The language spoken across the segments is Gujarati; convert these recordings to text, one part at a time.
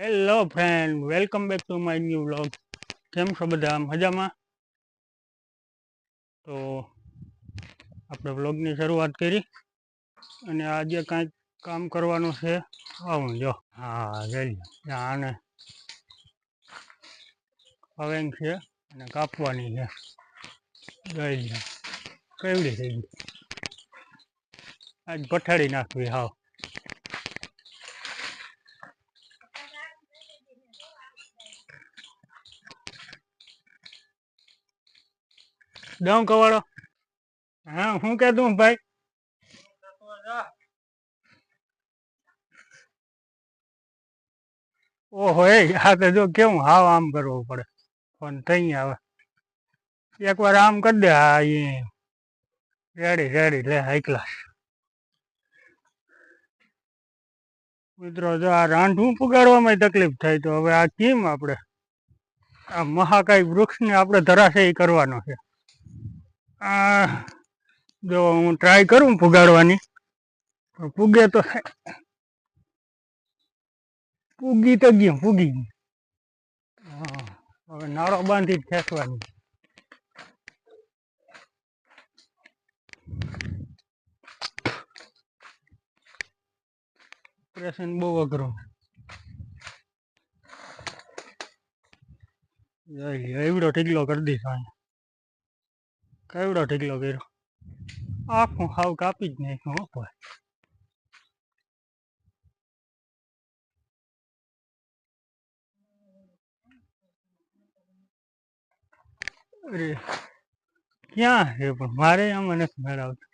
Hello friend welcome back to my new vlog કેમ છો બધા? મજામાં? તો આપણે વ્લોગની શરૂઆત કરી અને આજે કાંઈક કામ કરવાનું છે. આવું, જો. હા જઈ આને હવે છે અને કાપવાની છે. જઈ કેવડી થઈ ગઈ આજ પઠાડી નાખવી, હાવ. દઉં કવાડો. હા, હું કે તું ભાઈ? ઓહો, એ આ તો જો કેવું હાવ આમ કરવું પડે. ફોન થઈ આવે એકવાર આમ કરી દે, હા રેડી રેડી, લે, હાઈ ક્લાસ. મિત્રો, જો આ રાંધવું પુગાડવામાં તકલીફ થાય તો હવે આ કેમ આપણે? આ મહાકાય વૃક્ષને આપણે ધરાશયી કરવાનો છે. આ જો હું ટ્રાય કરું પુગાડવાની પૂગે તો પૂગી તો ગયું, પૂગી ગયું. હવે નાળો બાંધી ખેંચવાની. ઓપરેશન બહુ અઘરું. એવડો ટીકલો કરી દઈશ અહીંયા કેવડો ઢીકલો કર્યો? આખું હાવ કાપી જ નાખ્યું, હું અરે, ક્યાં છે પણ? મારે આમાં નથી મેળવતું.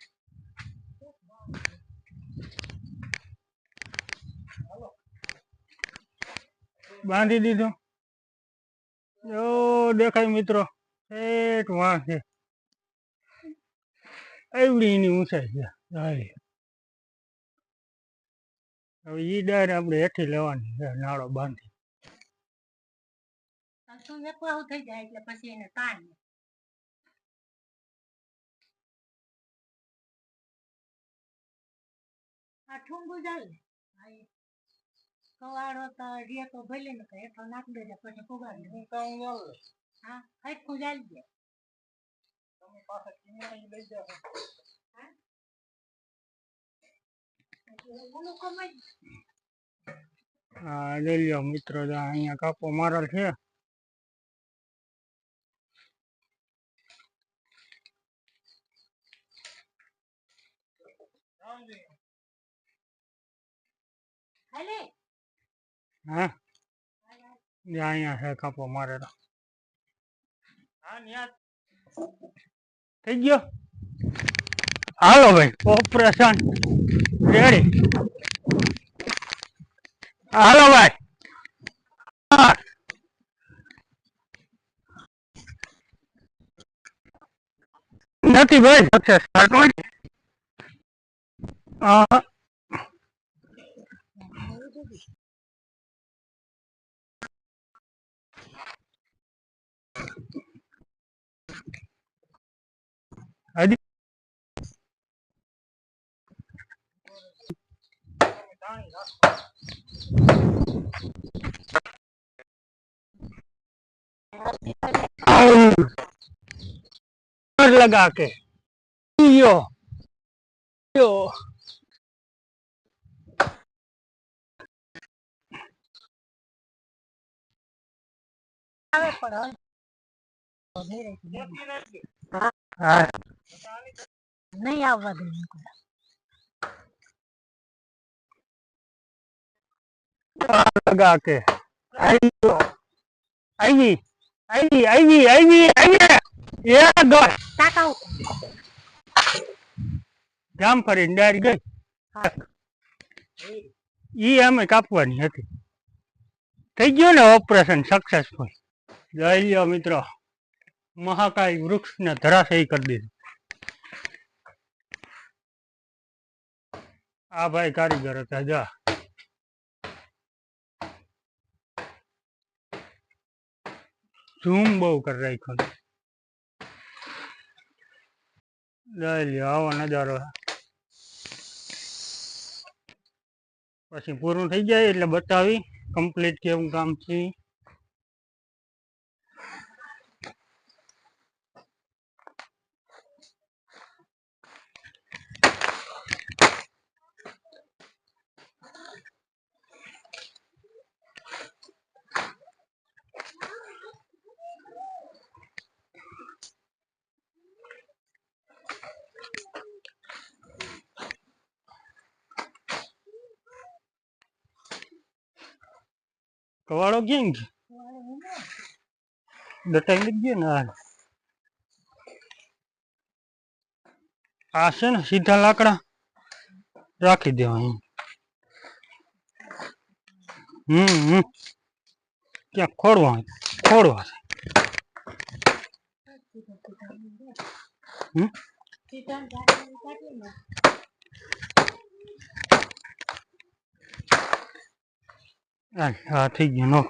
બાંધી દીધું. જો દેખાય મિત્રો એટ વાં છે એવડી એની ઊંચાઈ છે. હવે ઈ ડાયર આપણે હેઠી લેવાની છે નાળો બાંધી. થઈ જાય એટલે પછી એને તાણ આ ઠુંગુ ચાલે હા, એ કવાડો તો રે તો ભલે ને કઈ હેઠો નાખ દેજે પછી પુગાડી દે હા હરખું ચાલી જાય હા? એટલે ઓલું કમાઈ હા લઈ લ્યો મિત્રો અહીંયા કાપો મારેલ છે હા અહીંયા છે કાપો મારેલો થઈ ગયો? હાલો ભાઈ ઓપરેશન રેડી હાલો ભાઈ. નથી ભાઈ સક્સેસ હા. હજી આઉ. जोर लगा के यो यो આવે પણ હવે ધીરેથી. हाँ નહીં આવવા દે ડાયરી ગઈ. ઈ અમે કાપવાની હતી. થઈ ગયો ને ઓપરેશન સક્સેસફુલ જઈ લ્યો મિત્રો. મહાકાય વૃક્ષને ધરાશયી કરી દીધું. આ ભાઈ કારીગર હતા, જા. ઝૂમ બહુ કરી રાખ્યો જઈ લ્યો, આવો નજારો. પછી પૂરું થઈ જાય એટલે બતાવી કમ્પ્લીટ કેવું કામ છે. કવાળો ઊંડો. દટાઈ નથી ગયો ને આ છે ને સીધા લાકડા રાખી દેવા હમ હમ ક્યાં ખોડવા ખોડવા છે. હમ? સીધા ને કાઢીને કાઢીને. આ આ થઈ ગયું નો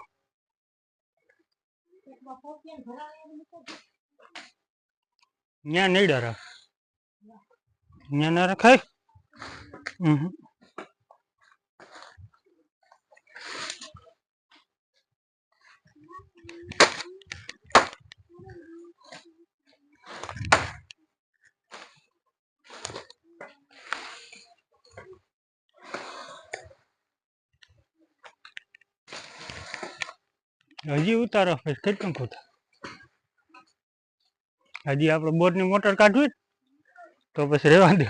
પેટમાં પોપિયાને ભરાવે એમ નથી. ત્યાં નહીં ડરા ત્યાં ના રખાય હમ હજી ઉતારો કેટલું ખોટા. હજી આપણે બોરની મોટર કાઢવી તો પછી રહેવા દે.